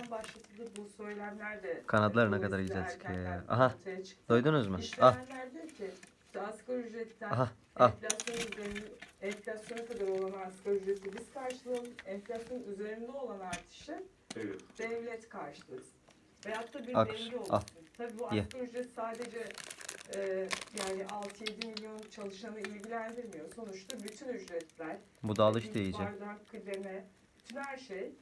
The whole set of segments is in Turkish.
erken başlatıldı bu söylemler de Kanatlar ne e, kadar güzel çıkıyor Aha. Duydunuz mu? Ah. İşverenler ki işte asgari ücretten Aha, ah. enflasyon üzerine, enflasyona kadar olan asgari ücreti biz karşılayalım. Enflasyonun üzerinde olan artışı Evet. devlet karşılasın. Veyahut da bir Akış, denge olsun. al. Tabii bu asgari ücret sadece e, yani 6-7 milyon çalışanı ilgilendirmiyor. Sonuçta bütün ücretler, Bu da bir iyice. bardak, kıdeme, bütün her şey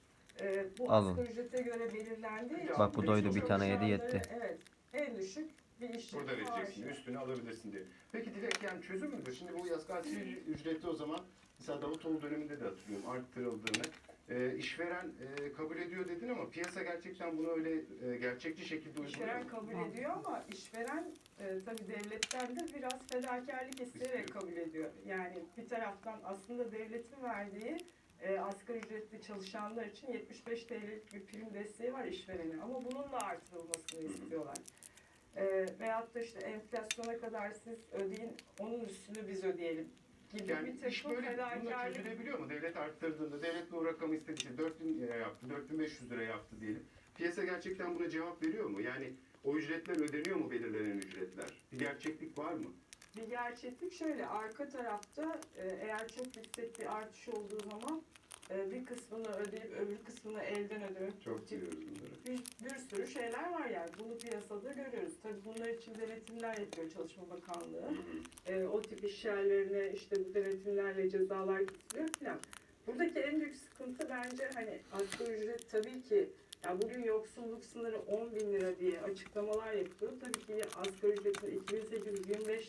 e, bu Alın. asgari ücrete göre belirlendiği için Bak bu doydu, bir tane yedi, çalışanları, yetti. Evet, en düşük bir iş Burada vereceksin, üstüne alabilirsin diye. Peki Dilek yani çözüm müdür? Şimdi bu asgari ücreti o zaman mesela Davutoğlu döneminde de hatırlıyorum arttırıldığını. E, işveren e, kabul ediyor dedin ama piyasa gerçekten bunu öyle e, gerçekçi şekilde uyguluyor İşveren mu? kabul ediyor ama işveren e, tabii devletten de biraz fedakarlık isteyerek İstiyor. kabul ediyor. Yani bir taraftan aslında devletin verdiği e, asgari ücretli çalışanlar için 75 TL'lik bir prim desteği var işverene ama bunun da artırılmasını istiyorlar. E, veyahut da işte enflasyona kadar siz ödeyin, onun üstünü biz ödeyelim gibi Yani bir iş böyle bununla çözülebiliyor mu? Devlet arttırdığında, devlet bu rakamı istediyse 4000 lira yaptı, 4500 lira yaptı diyelim. Piyasa gerçekten buna cevap veriyor mu? Yani o ücretler ödeniyor mu belirlenen ücretler? Bir gerçeklik var mı? Bir gerçeklik şöyle, arka tarafta e, eğer çok yüksek bir artış olduğu zaman e, bir kısmını ödeyip öbür kısmını elden ödemek Çok biliyoruz bunları. bir, bir sürü şeyler var yani. Bunu piyasada görüyoruz. Tabii bunlar için denetimler yapıyor Çalışma Bakanlığı. Hı hı. E, o tip iş yerlerine işte bu denetimlerle cezalar getiriyor falan. Buradaki en büyük sıkıntı bence hani asgari ücret tabii ki ya bugün yoksulluk sınırı 10 bin lira diye açıklamalar yapılıyor. Tabii ki asgari ücretin 2825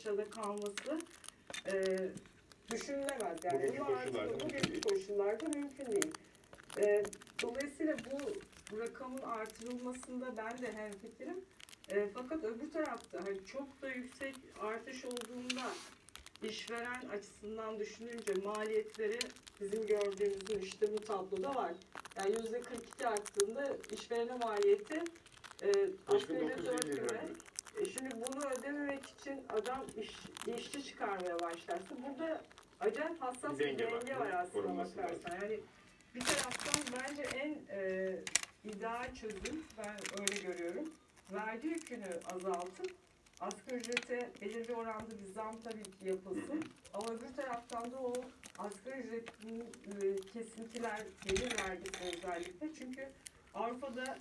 lirada kalması e, düşünülemez. Yani Bunu artık bugünkü koşullarda mümkün değil. E, dolayısıyla bu rakamın artırılmasında ben de hemfikirim. E, fakat öbür tarafta hani çok da yüksek artış olduğunda işveren açısından düşününce maliyetleri bizim gördüğümüzün işte bu tabloda var. Yani yüzde 42 arttığında işverene maliyeti e, asgari ücret 5950 lira. E şimdi bunu ödememek için adam iş, işçi çıkarmaya başlarsa burada acayip hassas Bir bir denge denge, var, var aslında bakarsan. Yani bir taraftan bence en e, ideal çözüm ben öyle görüyorum. Vergi yükünü azaltıp asgari ücrete belirli oranda bir zam tabii ki yapılsın. Ama öbür taraftan da o asgari ücretin e, kesintiler gelir vergisi özellikle. Çünkü Avrupa'da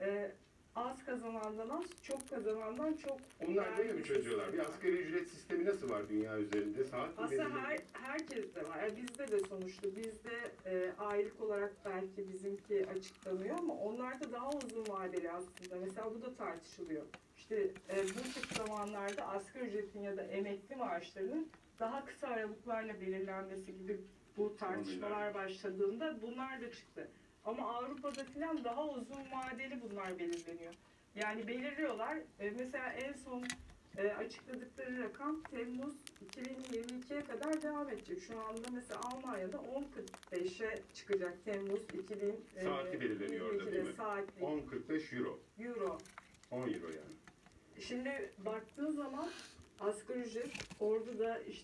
e, az kazanandan az, çok kazanandan çok Onlar böyle mi çözüyorlar? Bir asgari ücret sistemi nasıl var dünya üzerinde? Saat mi Aslında belirleniyor? her, herkes de var. Yani bizde de sonuçta bizde e, aylık olarak belki bizimki açıklanıyor ama onlarda daha uzun vadeli aslında. Mesela bu da tartışılıyor. İşte e, bu tip zamanlarda asgari ücretin ya da emekli maaşlarının daha kısa aralıklarla belirlenmesi gibi bu tartışmalar başladığında bunlar da çıktı. Ama Avrupa'da falan daha uzun vadeli bunlar belirleniyor. Yani belirliyorlar. E, mesela en son e, açıkladıkları rakam Temmuz 2022'ye kadar devam edecek. Şu anda mesela Almanya'da 10.45'e çıkacak Temmuz 2022'de Saati belirleniyor orada değil mi? Saatlik 10.45 euro. euro. 10 euro yani. Şimdi baktığın zaman asgari ücret orada da işte